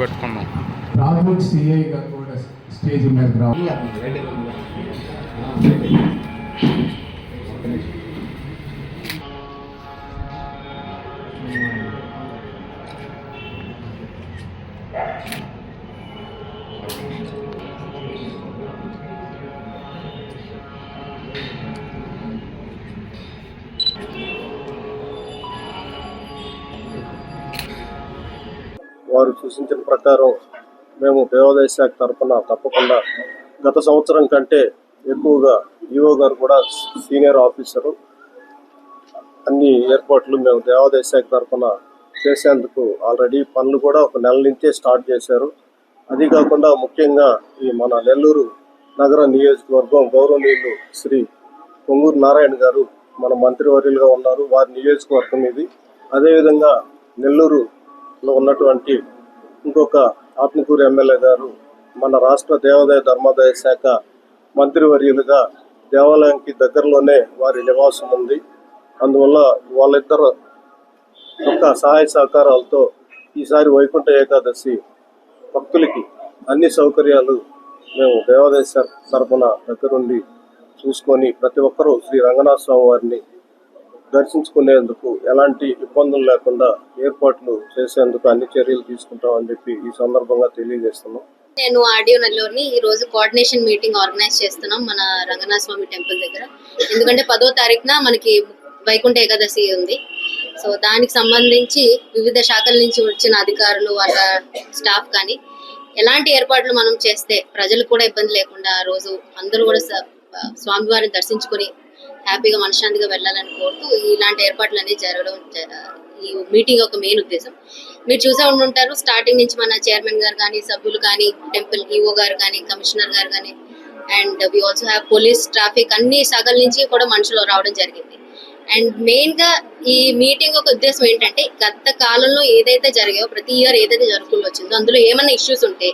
పెట్టుకున్నాం రాహుల్ సిఐ గారు కూడా స్టేజ్ మీద రావు Thank you. వారు సూచించిన ప్రకారం మేము దేవాదాయ శాఖ తరఫున తప్పకుండా గత సంవత్సరం కంటే ఎక్కువగా ఈఓ గారు కూడా సీనియర్ ఆఫీసరు. అన్ని ఏర్పాట్లు మేము దేవాదాయ శాఖ తరఫున చేసేందుకు ఆల్రెడీ పనులు కూడా ఒక నెల నుంచే స్టార్ట్ చేశారు. అది కాకుండా ముఖ్యంగా ఈ మన నెల్లూరు నగర నియోజకవర్గం గౌరవనీయులు శ్రీ పొంగూరు నారాయణ గారు మన మంత్రివర్యులుగా ఉన్నారు. వారి నియోజకవర్గం ఇది. అదేవిధంగా లో ఉన్నటువంటి ఇంకొక ఆత్మకూరు ఎమ్మెల్యే గారు మన రాష్ట్ర దేవాదాయ ధర్మాదాయ శాఖ మంత్రివర్యులుగా దేవాలయానికి దగ్గరలోనే వారి నివాసం ఉంది. అందువల్ల వాళ్ళిద్దరు యొక్క సహాయ సహకారాలతో ఈసారి వైకుంఠ ఏకాదశి భక్తులకి అన్ని సౌకర్యాలు మేము దేవాదాయ శాఖ తరఫున దగ్గరుండి చూసుకొని ప్రతి ఒక్కరూ శ్రీ రంగనాథ స్వామి వారిని దర్శించుకునేందుకు ఎలాంటి ఇబ్బందులు లేకుండా ఏర్పాట్లు చేసేందుకు అన్ని చర్యలు తీసుకుంటామని చెప్పి ఈ సందర్భంగా తెలియజేస్తున్నాం. నేను ఆడియో నెల్లూరుని ఈ రోజు కోఆర్డినేషన్ మీటింగ్ ఆర్గనైజ్ చేస్తున్నాం మన రంగనాథ స్వామి టెంపుల్ దగ్గర. ఎందుకంటే పదో తారీఖున మనకి వైకుంఠ ఏకాదశి ఉంది. సో దానికి సంబంధించి వివిధ శాఖల నుంచి వచ్చిన అధికారులు వాళ్ళ స్టాఫ్ కానీ ఎలాంటి ఏర్పాట్లు మనం చేస్తే ప్రజలకు కూడా ఇబ్బంది లేకుండా ఆ రోజు అందరూ కూడా స్వామివారిని దర్శించుకొని హ్యాపీగా మనశ్శాంతిగా వెళ్ళాలని కోరుతూ ఇలాంటి ఏర్పాట్లు అనేవి జరగడం ఈ మీటింగ్ ఒక మెయిన్ ఉద్దేశం. మీరు చూసే ఉండుంటారు స్టార్టింగ్ నుంచి మన చైర్మన్ గారు కానీ సభ్యులు కానీ టెంపుల్ ఈఓ గారు కానీ కమిషనర్ గారు కానీ and we also have police traffic అన్ని సగల నుంచి కూడా మనుషులు రావడం జరిగింది. అండ్ మెయిన్గా ఈ మీటింగ్ ఒక ఉద్దేశం ఏంటంటే గత కాలంలో ఏదైతే జరిగాయో ప్రతి ఇయర్ ఏదైతే జరుగుతుందో వచ్చిందో అందులో ఏమైనా ఇష్యూస్ ఉంటే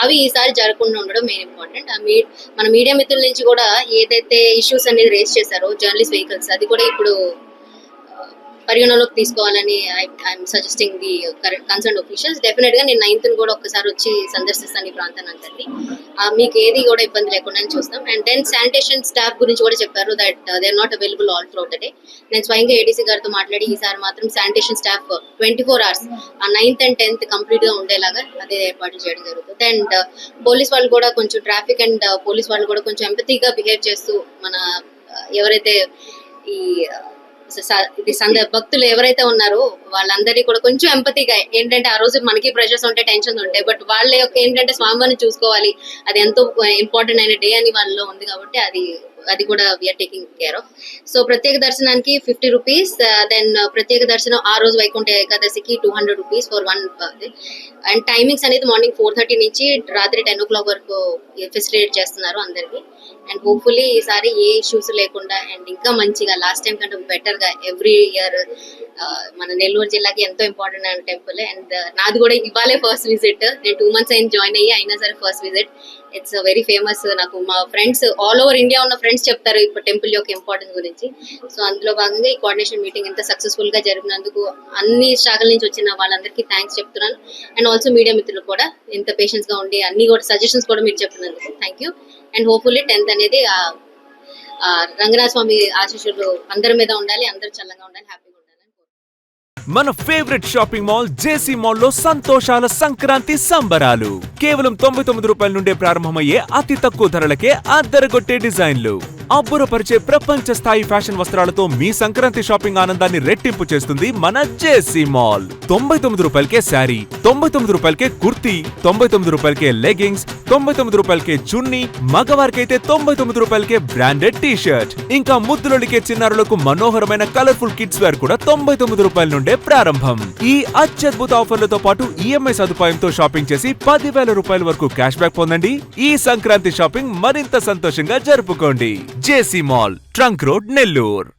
అవి ఈసారి జరగకుండా ఉండడం మెయిన్ ఇంపార్టెంట్ ఆ మీ మన మీడియా మిత్రుల నుంచి కూడా ఏదైతే ఇష్యూస్ అనేది రేస్ చేశారో జర్నలిస్ట్ వెహికల్స్ అది కూడా ఇప్పుడు పరిగణలోకి తీసుకోవాలని I'm suggesting the concern officials definitely నేను నైన్త్ కూడా ఒకసారి వచ్చి సందర్శిస్తాను ఈ ప్రాంతాన్ని అంతటి మీకు ఏది కూడా ఇబ్బంది లేకుండా చూస్తాం. అండ్ దెన్ శానిటేషన్ స్టాఫ్ గురించి కూడా చెప్పారు that they are not available all through the day నేను స్వయంగా ఏడీసీ గారితో మాట్లాడి ఈసారి మాత్రం sanitation staff twenty four hours ఆ నైన్త్ అండ్ టెన్త్ కంప్లీట్గా ఉండేలాగా అదే ఏర్పాటు చేయడం జరుగుతుంది. అండ్ uh, పోలీస్ వాళ్ళు కూడా కొంచెం ట్రాఫిక్ అండ్ uh, పోలీస్ వాళ్ళు కూడా కొంచెం ఎంపతిగా బిహేవ్ చేస్తూ మన uh, ఎవరైతే ఈ ఇది సంద భక్తులు ఎవరైతే ఉన్నారో వాళ్ళందరినీ కూడా కొంచెం ఎంపతిగా ఏంటంటే ఆ రోజు మనకి ప్రెషర్స్ ఉంటాయి టెన్షన్స్ ఉంటాయి బట్ వాళ్ళ యొక్క ఏంటంటే స్వామివారిని చూసుకోవాలి అది ఎంతో ఇంపార్టెంట్ అయిన డే అని వాళ్ళలో ఉంది కాబట్టి అది అది కూడా we are taking care of so ప్రత్యేక దర్శనానికి ఫిఫ్టీ రూపీస్ దెన్ ప్రత్యేక దర్శనం ఆ రోజు వైకుంఠ ఏకాదశికి two hundred rupees for one and timings అనేది మార్నింగ్ ఫోర్ థర్టీ నుంచి రాత్రి టెన్ ఓ క్లాక్ వరకు uh, ఫెసిలిటేట్ చేస్తున్నారు అందరికి అండ్ హోప్ఫుల్లీ ఈసారి ఏ ఇష్యూస్ లేకుండా అండ్ ఇంకా మంచిగా లాస్ట్ టైం కంటే బెటర్గా ఎవ్రీ ఇయర్ మన నెల్లూరు జిల్లాకి ఎంతో ఇంపార్టెంట్ అయిన టెంపుల్ అండ్ uh, నాది కూడా ఇవాళే ఫస్ట్ విజిట్ నేను టూ మంత్స్ అయిన జాయిన్ అయ్యి అయినా సరే first visit it's very famous నాకు మా ఫ్రెండ్స్ ఆల్ ఓవర్ ఇండియా ఉన్న ఫ్రెండ్స్ చెప్తారు ఇప్పుడు టెంపుల్ యొక్క ఇంపార్టెన్స్ గురించి. సో అందులో భాగంగా ఈ కోఆర్డినేషన్ మీటింగ్ ఎంత సక్సెస్ఫుల్గా జరిగినందుకు అన్ని శాఖల నుంచి వచ్చిన వాళ్ళందరికీ థ్యాంక్స్ చెప్తున్నాను. అండ్ ఆల్సో మీడియా మిత్రులు కూడా ఇంత పేషెన్స్గా ఉండి అన్ని కూడా సజెషన్స్ కూడా మీరు చెప్తున్నందుకు thank you and hopefully tenth అనేది రంగనాథ స్వామి ఆశీస్సులు అందరి మీద ఉండాలి అందరూ చల్లగా ఉండాలి హ్యాపీగా మన ఫేవరెట్ షాపింగ్ మాల్ జేసీ మాల్లో సంతోషాల సంక్రాంతి సంబరాలు. కేవలం తొంభై తొమ్మిది రూపాయల నుండే ప్రారంభమయ్యే అతి తక్కువ ధరలకే అద్దరగొట్టే డిజైన్లు. అబ్బురపరిచే ప్రపంచ స్థాయి ఫ్యాషన్ వస్త్రాలతో మీ సంక్రాంతి షాపింగ్ ఆనందాన్ని రెట్టింపు చేస్తుంది మన జేసీ మాల్. తొంభై తొమ్మిది రూపాయలకే శారీ తొంభై తొమ్మిది రూపాయలకే కుర్తీ తొంభై తొమ్మిది రూపాయలకే లెగ్గింగ్స్ తొంభై తొమ్మిది రూపాయలకే చున్నీ మగవారికైతే తొంభై తొమ్మిది రూపాయలకే బ్రాండెడ్ టీ షర్ట్ ఇంకా ముద్దులొడికే చిన్నారులకు మనోహరమైన కలర్ఫుల్ కిడ్స్ వేర్ కూడా తొంభై తొమ్మిది రూపాయల నుండే ప్రారంభం. ఈ అత్యద్భుత ఆఫర్లతో పాటు ఈఎంఐ సదుపాయంతో షాపింగ్ చేసి పదివేల రూపాయల వరకు క్యాష్ బ్యాక్ పొందండి. ఈ సంక్రాంతి షాపింగ్ మరింత సంతోషంగా జరుపుకోండి. JC mall trunk road Nellore